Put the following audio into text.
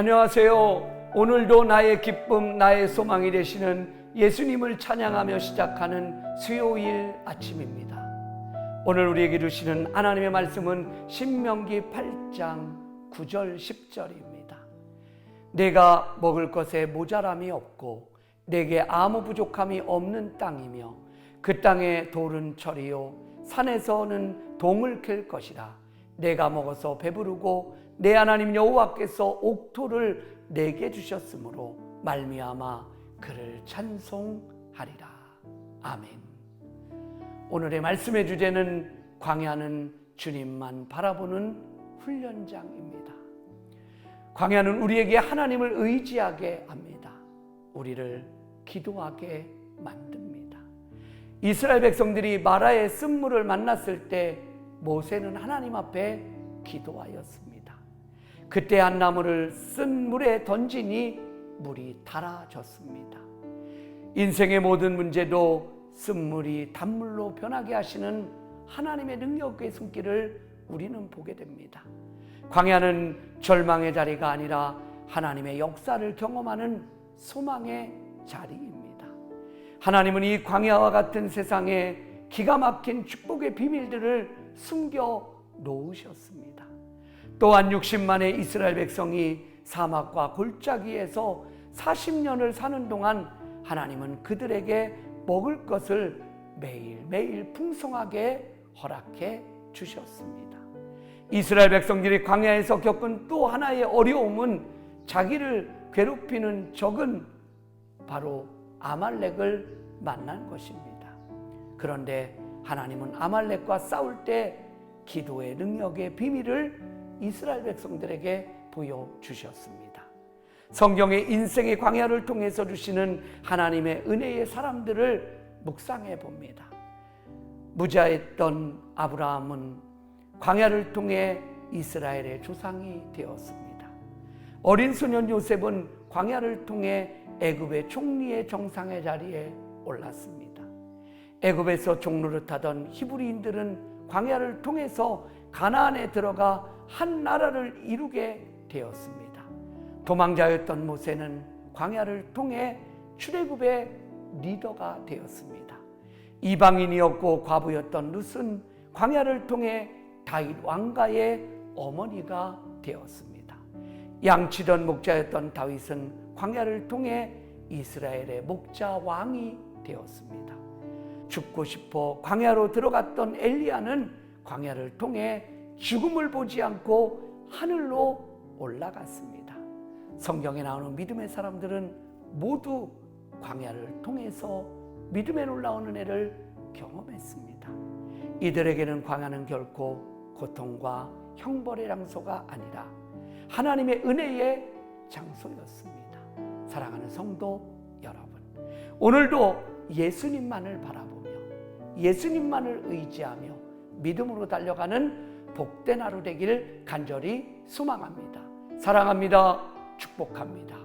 안녕하세요. 오늘도 나의 기쁨, 나의 소망이 되시는 예수님을 찬양하며 시작하는 수요일 아침입니다. 오늘 우리에게 주시는 하나님의 말씀은 신명기 8장 9절 10절입니다. 내가 먹을 것에 모자람이 없고 내게 아무 부족함이 없는 땅이며 그 땅에 돌은 철이요 산에서는 동을 캘 것이라 내가 먹어서 배부르고 내 하나님 여호와께서 옥토를 내게 주셨으므로 말미암아 그를 찬송하리라 아멘. 오늘의 말씀의 주제는 광야는 주님만 바라보는 훈련장입니다. 광야는 우리에게 하나님을 의지하게 합니다. 우리를 기도하게 만듭니다. 이스라엘 백성들이 마라의 쓴물을 만났을 때 모세는 하나님 앞에 기도하였습니다. 그때 한 나무를 쓴 물에 던지니 물이 달아졌습니다. 인생의 모든 문제도 쓴물이 단물로 변하게 하시는 하나님의 능력의 손길을 우리는 보게 됩니다. 광야는 절망의 자리가 아니라 하나님의 역사를 경험하는 소망의 자리입니다. 하나님은 이 광야와 같은 세상에 기가 막힌 축복의 비밀들을 숨겨 놓으셨습니다. 또한 60만의 이스라엘 백성이 사막과 골짜기에서 40년을 사는 동안 하나님은 그들에게 먹을 것을 매일매일 풍성하게 허락해 주셨습니다. 이스라엘 백성들이 광야에서 겪은 또 하나의 어려움은 자기를 괴롭히는 적은 바로 아말렉을 만난 것입니다. 그런데 하나님은 아말렉과 싸울 때 기도의 능력의 비밀을 이스라엘 백성들에게 보여 주셨습니다. 성경의 인생의 광야를 통해서 주시는 하나님의 은혜의 사람들을 묵상해 봅니다. 무자했던 아브라함은 광야를 통해 이스라엘의 조상이 되었습니다. 어린 소년 요셉은 광야를 통해 애굽의 총리의 정상의 자리에 올랐습니다. 애굽에서 타던 히브리인들은 광야를 통해서 가나안에 들어가 한 나라를 이루게 되었습니다. 도망자였던 모세는 광야를 통해 출애굽의 리더가 되었습니다. 이방인이었고 과부였던 룻은 광야를 통해 다윗 왕가의 어머니가 되었습니다. 양치던 목자였던 다윗은 광야를 통해 이스라엘의 목자 왕이 되었습니다. 죽고 싶어 광야로 들어갔던 엘리야는 광야를 통해 죽음을 보지 않고 하늘로 올라갔습니다. 성경에 나오는 믿음의 사람들은 모두 광야를 통해서 믿음에 놀라운 은혜를 경험했습니다. 이들에게는 광야는 결코 고통과 형벌의 장소가 아니라 하나님의 은혜의 장소였습니다. 사랑하는 성도 여러분, 오늘도 예수님만을 바라보며 예수님만을 의지하며 믿음으로 달려가는 복된 하루 되길 간절히 소망합니다. 사랑합니다. 축복합니다.